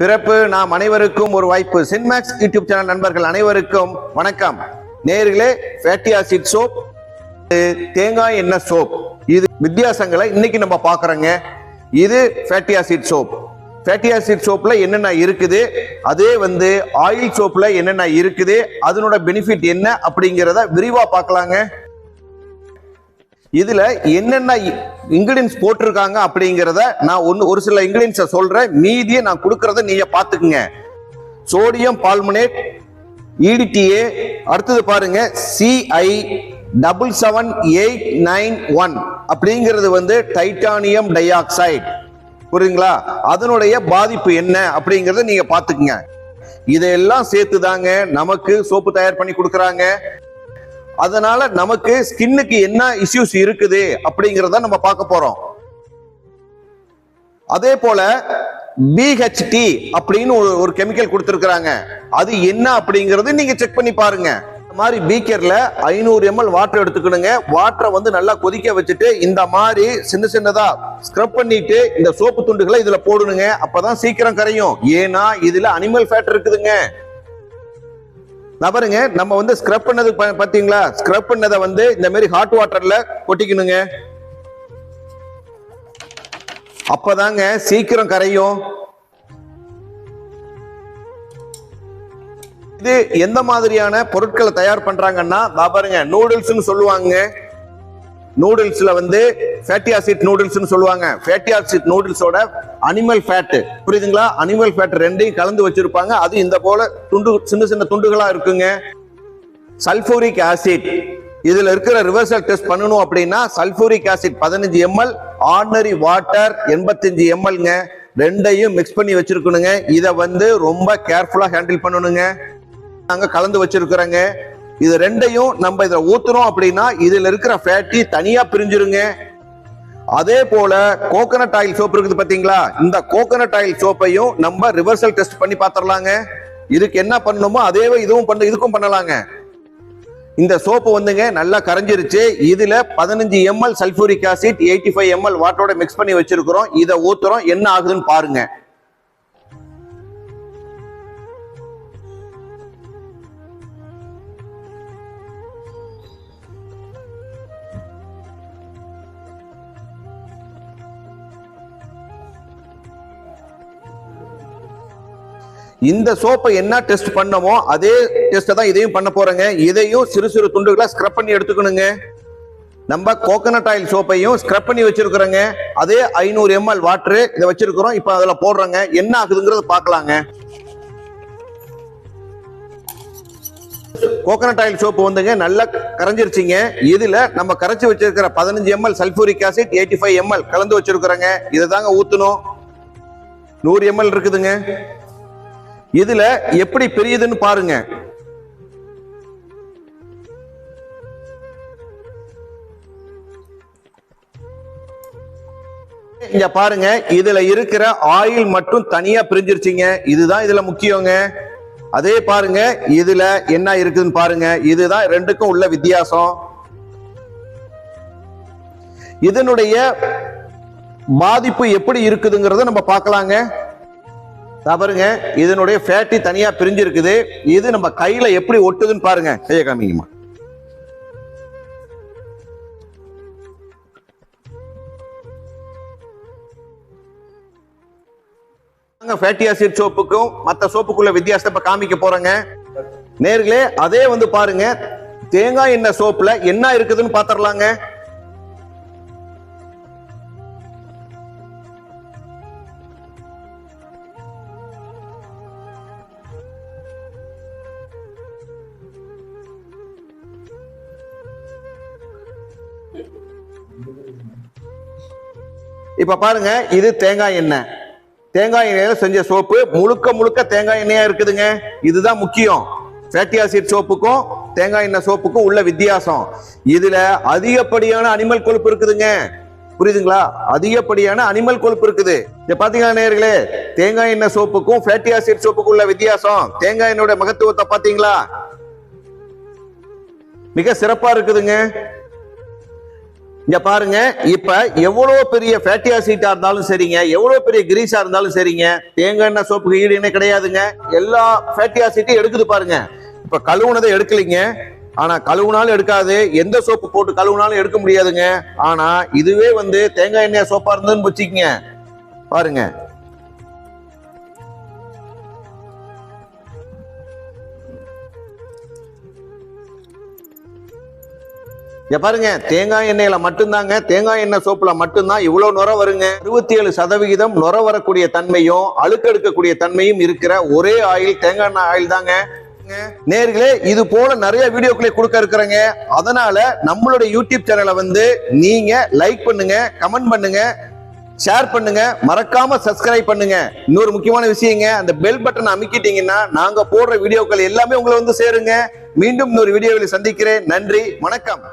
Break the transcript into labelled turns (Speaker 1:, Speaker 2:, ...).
Speaker 1: பிறப்பு நாம் அனைவருக்கும் ஒரு வாய்ப்பு. சின்மேக்ஸ் யூடியூப் சேனல் நண்பர்கள் அனைவருக்கும் வணக்கம். நேர்களே ஃபேட்டி ஆசிட் சோப் தேங்காய் எண்ணெய் சோப் இது வித்தியாசங்களை இன்னைக்கு நம்ம பார்க்குறோங்க. இது fatty acid soap fatty acid சோப்பில் என்னென்ன இருக்குது? அதே வந்து ஆயில் சோப்பில் என்னென்ன இருக்குது? அதனோட பெனிஃபிட் என்ன அப்படிங்கிறத விரிவாக பார்க்கலாங்க. இதுல என்னென்ன இன்கிரீடியன்ஸ் போட்டிருக்காங்க அப்படிங்கிறத நான் ஒன்று ஒரு சில இன்கிரீடியன்ஸை சொல்றேன். மீதியை நான் கொடுக்கறத நீங்க பாத்துக்குங்க சோடியம் பால்மனேட் இடிடிஏ அடுத்தது பாருங்க CI double seven eight nine one அப்படிங்கிறது வந்து டைட்டானியம் டை ஆக்சைடு புரியுதுங்களா? அதனுடைய பாதிப்பு என்ன அப்படிங்கிறத நீங்க பாத்துக்குங்க இதையெல்லாம் சேர்த்து தாங்க நமக்கு சோப்பு தயார் பண்ணி கொடுக்குறாங்க. அதனால நமக்கு ஸ்கின்னுக்கு என்ன இஷ்யூஸ் இருக்குது அப்படிங்கறத நம்ம பார்க்க போறோம். அதே போல பிஹெச்டி அப்படின்னு ஒரு ஒரு கெமிக்கல் கொடுத்துருக்காங்க அது என்ன அப்படிங்கறது நீங்க செக் பண்ணி பாருங்க. மாதிரி பீக்கர்ல ஐநூறு எம்எல் வாட்டர் எடுத்துக்கணுங்க. வாட்டரை வந்து நல்லா கொதிக்க வச்சுட்டு இந்த மாதிரி சின்ன சின்னதா ஸ்க்ரப் பண்ணிட்டு இந்த சோப்பு துண்டுகளை இதுல போடணுங்க. அப்பதான் சீக்கிரம் கரையும். ஏன்னா இதுல அனிமல் ஃபேட் இருக்குதுங்க. நான் பாருங்க நம்ம வந்து ஸ்க்ரப் பண்ணது பாத்தீங்களா? ஸ்க்ரப் பண்ணதை வந்து இந்த மாதிரி ஹாட் வாட்டர்ல கொட்டிக்கணுங்க. அப்பதாங்க சீக்கிரம் கரையும். இது எந்த மாதிரியான பொருட்களை தயார் பண்றாங்கன்னா பாருங்க நூடுல்ஸ்னு சொல்லுவாங்க. நூடுல்ஸ்ல வந்து ஃபேட்டி ஆசிட் நூடுல்ஸ்னு சொல்லுவாங்க. ஃபேட்டி ஆசிட் நூடுல்ஸோட அனிமல் ஃபேட் புரியுதுங்களா? அனிமல் ஃபேட் ரெண்டையும் கலந்து வச்சிருப்பாங்க. அது இந்த போல துண்டு சின்ன சின்ன துண்டுகளா இருக்குங்க. சல்பூரிக் ஆசிட் இதுல இருக்கிற ரிவர்சல் டெஸ்ட் பண்ணணும் அப்படின்னா சல்பூரிக் ஆசிட் பதினஞ்சு எம்எல் ஆர்டினரி வாட்டர் எண்பத்தஞ்சு எம்எல்ங்க ரெண்டையும் மிக்ஸ் பண்ணி வச்சிருக்கணுங்க. இதை வந்து ரொம்ப கேர்ஃபுல்லா ஹேண்டில் பண்ணணுங்க. நாங்க கலந்து வச்சிருக்கிறோங்க. இது ரெண்டையும் நம்ம இதை ஊத்துறோம் அப்படின்னா இதுல இருக்கிற ஃபேட்டி தனியா பிரிஞ்சிருங்க. அதே போல கோகனட் ஆயில் சோப் இருக்குது பாத்தீங்களா? இந்த கோகனட் ஆயில் சோப்பையும் நம்ம ரிவர்சல் டெஸ்ட் பண்ணி பாத்திரலாங்க. இதுக்கு என்ன பண்ணணுமோ அதே இதுவும் பண்ண இதுக்கும் பண்ணலாங்க. இந்த சோப்பு வந்துங்க நல்லா கரைஞ்சிருச்சு. இதுல பதினஞ்சு ML sulphuric acid eighty five ML வாட்டரோட மிக்ஸ் பண்ணி வச்சிருக்கிறோம். இதை ஊத்துறோம். என்ன ஆகுதுன்னு பாருங்க. இந்த சோப்பை என்ன டெஸ்ட் பண்ணமோ அதே டெஸ்ட்டை தான் இதையும் பண்ண போறேங்க. இதையும் சிறு சிறு துண்டுகளாக ஸ்க்ரப் பண்ணி எடுத்துக்கணுங்க. நம்ம கோகனட் ஆயில் சோப்பையும் ஸ்க்ரப் பண்ணி வச்சிருக்கிறோங்க. அதே ஐநூறு எம்எல் வாட்டரு இதை வச்சிருக்கிறோம். இப்போ அதுல போடுறோங்க. என்ன ஆகுதுங்கிறத பார்க்கலாங்க. கோகனட் ஆயில் சோப்பு வந்துங்க நல்லா கரைஞ்சிருச்சிங்க. இதுல நம்ம கரைச்சி வச்சிருக்கிற பதினஞ்சு ML sulphuric acid eighty five ML கலந்து வச்சிருக்கிறோங்க. இதை தாங்க ஊத்தணும். நூறு எம்எல் இருக்குதுங்க. இதுல எப்படி பெரியதுன்னு பாருங்க. இங்க பாருங்க இதுல இருக்கிற ஆயில் மட்டும் தனியா பிரிஞ்சிருச்சிங்க. இதுதான் இதுல முக்கியங்க. அதே பாருங்க இதுல என்ன இருக்குதுன்னு பாருங்க. இதுதான் ரெண்டுக்கும் உள்ள வித்தியாசம். இதனுடைய பாதிப்பு எப்படி இருக்குதுங்கிறத நம்ம பார்க்கலாங்க. பாருங்க இதனுடைய ஃபேட்டி தனியா பிரிஞ்சிருக்குது. இது நம்ம கையில எப்படி ஒட்டுதுன்னு பாருங்க. கைய காமிங்கம்மா. ஃபேட்டி ஆசிட் சோப்புக்கும் மத்த சோப்புக்குள்ள வித்தியாசத்தை இப்ப காமிக்க போறேங்க. நேர்களே அதே வந்து பாருங்க. தேங்காய் எண்ணெய் சோப்புல என்ன இருக்குதுன்னு பாத்திரலாங்க. இப்போ பாருங்க இது தேங்காய் எண்ணெய். தேங்காய் எண்ணெயில் செஞ்ச சோப்பு முழுக்க முழுக்க தேங்காய் எண்ணெயா இருக்குதுங்க. இதுதான் முக்கியம். ஃபேட்டி ஆசிட் சோப்புக்கும் தேங்காய் எண்ணெய் சோப்புக்கும் உள்ள வித்தியாசம். இதுல அதிகப்படியான அனிமல் கொழுப்பு இருக்குதுங்க. புரியுதுங்களா? அதிகப்படியான அனிமல் கொழுப்பு இருக்குது. இதை பாத்தீங்களா நேர்களே தேங்காய் எண்ணெய் சோப்புக்கும் ஃபேட்டி ஆசிட் சோப்புக்கும் உள்ள வித்தியாசம். தேங்காய் எண்ணெயோட மகத்துவத்தை பாத்தீங்களா? மிக சிறப்பா இருக்குதுங்க. இங்க பாருங்க இப்ப எவ்வளவு பெரிய ஃபேட்டி ஆசிட்டா இருந்தாலும் சரிங்க எவ்வளவு பெரிய கிரீஸா இருந்தாலும் சரிங்க. தேங்காய் எண்ணெய் சோப்புக்கு ஈடு கிடையாதுங்க. எல்லா ஃபேட்டி ஆசிட்டையும் எடுக்குது பாருங்க. இப்ப கழுவுனதை எடுக்கலைங்க. ஆனா கழுவுனாலும் எடுக்காது. எந்த சோப்பு போட்டு கழுவுனாலும் எடுக்க முடியாதுங்க. ஆனா இதுவே வந்து தேங்காய் எண்ணெய் சோப்பா இருந்ததுன்னு வச்சுக்கங்க. பாருங்க. இங்க பாருங்க தேங்காய் எண்ணெயில மட்டும்தாங்க தேங்காய் எண்ணெய் சோப்புல மட்டும்தான் இவ்வளவு நுர வருங்க. அறுபத்தி ஏழு சதவிகிதம் நுர வரக்கூடிய தன்மையும் அழுக்கெடுக்கக்கூடிய தன்மையும் இருக்கிற ஒரே ஆயில் தேங்காய் எண்ணெய் ஆயில் தாங்க. நேர்களே இது போல நிறைய வீடியோக்களை கொடுக்க இருக்கிறேங்க. அதனால நம்மளுடைய யூடியூப் சேனலை வந்து நீங்க லைக் பண்ணுங்க கமெண்ட் பண்ணுங்க ஷேர் பண்ணுங்க மறக்காம சப்ஸ்கிரைப் பண்ணுங்க. இன்னொரு முக்கியமான விஷயங்க அந்த பெல் பட்டன் அமைக்கிட்டீங்கன்னா நாங்க போடுற வீடியோக்கள் எல்லாமே உங்களை வந்து சேருங்க. மீண்டும் இன்னொரு வீடியோவில் சந்திக்கிறேன். நன்றி வணக்கம்.